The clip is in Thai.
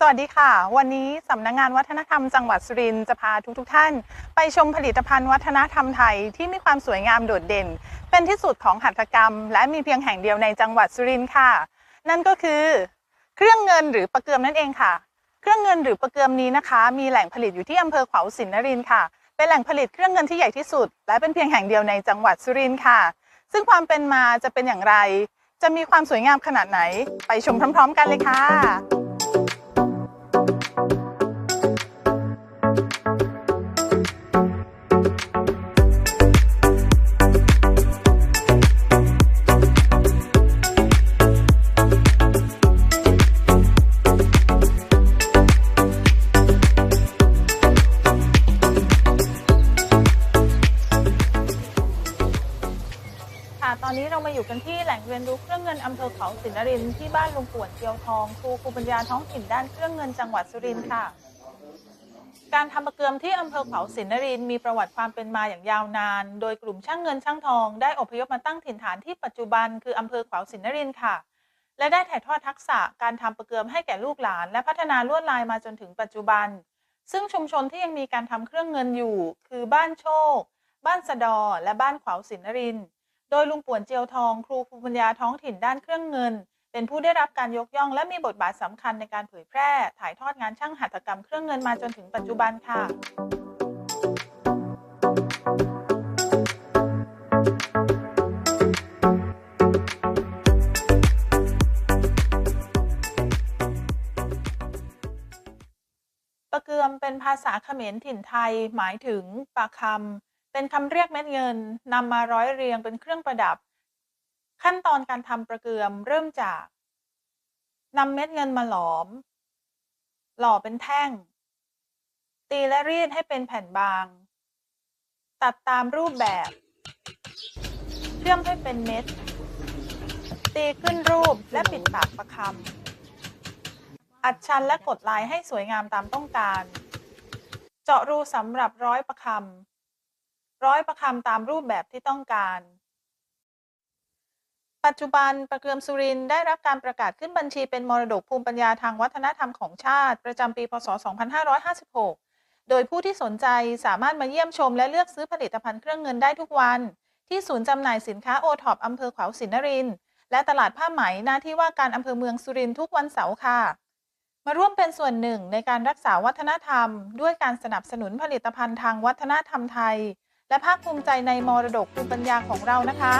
สวัสดีค่ะ วันนี้สำนักงานวัฒนธรรมจังหวัดสุรินทร์จะพาทุกๆทท่าน ไปชมผลิตภัณฑ์วัฒนธรรมไทยที่มีความสวยงามโดดเด่น เป็นที่สุดของหัตถกรรม และมีเพียงแห่งเดียวในจังหวัดสุรินทร์ค่ะ นั่นก็คือ เครื่องเงินหรือประเกือมนั่นเองค่ะ เครื่องเงินหรือประเกือมนี้นะคะ มีแหล่งผลิตอยู่ที่อำเภอขวาวสินนรินทร์ค่ะ เป็นแหล่งผลิตเครื่องเงินที่ใหญ่ที่สุด และเป็นเพียงแห่งเดียวในจังหวัดสุรินทร์ค่ะ ซึ่งความเป็นมาจะเป็นอย่างไร จะมีความสวยงามขนาดไหน ไปชมพร้อม ๆ กันเลยค่ะ อนนี้เรามาอยู่กันที่แหล่งเรียนรู้เครื่องเงินอำเภอเขาสินนรินท์ที่บ้านลุงป่วนเกียวทองครูภูมิปัญญาท้องถิ่นด้านเครื่องเงินจังหวัดสุรินทร์ค่ะ การทำประเกือมที่อำเภอเขาสินนรินทร์มีประวัติความเป็นมาอย่างยาวนาน โดยกลุ่มช่างเงินช่างทองได้อพยพมาตั้งถิ่นฐานที่ปัจจุบันคืออำเภอเขาสินนรินทร์ค่ะ และได้ถ่ายทอดทักษะการทำประเกือมให้แก่ลูกหลาน และพัฒนาลวดลายมาจนถึงปัจจุบัน ซึ่งชุมชนที่ยังมีการทำเครื่องเงินอยู่ คือบ้านโชค บ้านสะดอ และบ้านเขาสินนรินทร์ โดยลุงป่วนเจียวทอง ครูภูมิปัญญาท้องถิ่นด้านเครื่องเงิน เป็นผู้ได้รับการยกย่องและมีบทบาทสำคัญในการเผยแพร่ ถ่ายทอดงานช่างหัตถกรรมเครื่องเงินมาจนถึงปัจจุบันค่ะประเกือมเป็นภาษาเขมรถิ่นไทย หมายถึงปากคำ เป็นคำเรียกเม็ดเงินนำมาร้อยเรียงเป็นเครื่องประดับ ขั้นตอนการทำประเกือมเริ่มจากนำเม็ดเงินมาหลอม หล่อเป็นแท่ง ตีและรีดให้เป็นแผ่นบาง ตัดตามรูปแบบเชื่อมให้เป็นเม็ด ตีขึ้นรูปและปิดปากประคำอัดชันและกดลายให้สวยงามตามต้องการ เจาะรูสำหรับร้อยประคำ ร้อยประคำตามรูปแบบที่ต้องการ ปัจจุบันประเกือมสุรินได้รับการประกาศขึ้นบัญชีเป็นมรดกภูมิปัญญาทางวัฒนธรรมของชาติ ประจำปี พศ 2556 โดยผู้ที่สนใจสามารถมาเยี่ยมชมและเลือกซื้อผลิตภัณฑ์เครื่องเงินได้ทุกวัน ที่ศูนย์จำหน่ายสินค้าโอท็อปอำเภอขวาวสินนรินและตลาดผ้าไหมหน้าที่ว่าการอำเภอเมืองสุรินทร์ทุกวันเสาร์ค่ะมาร่วมเป็นส่วนหนึ่งในการรักษาวัฒนธรรม ด้วยการสนับสนุนผลิตภัณฑ์ทางวัฒนธรรมไทย และภาคภูมิใจในมรดกภูมิปัญญาของเรานะคะ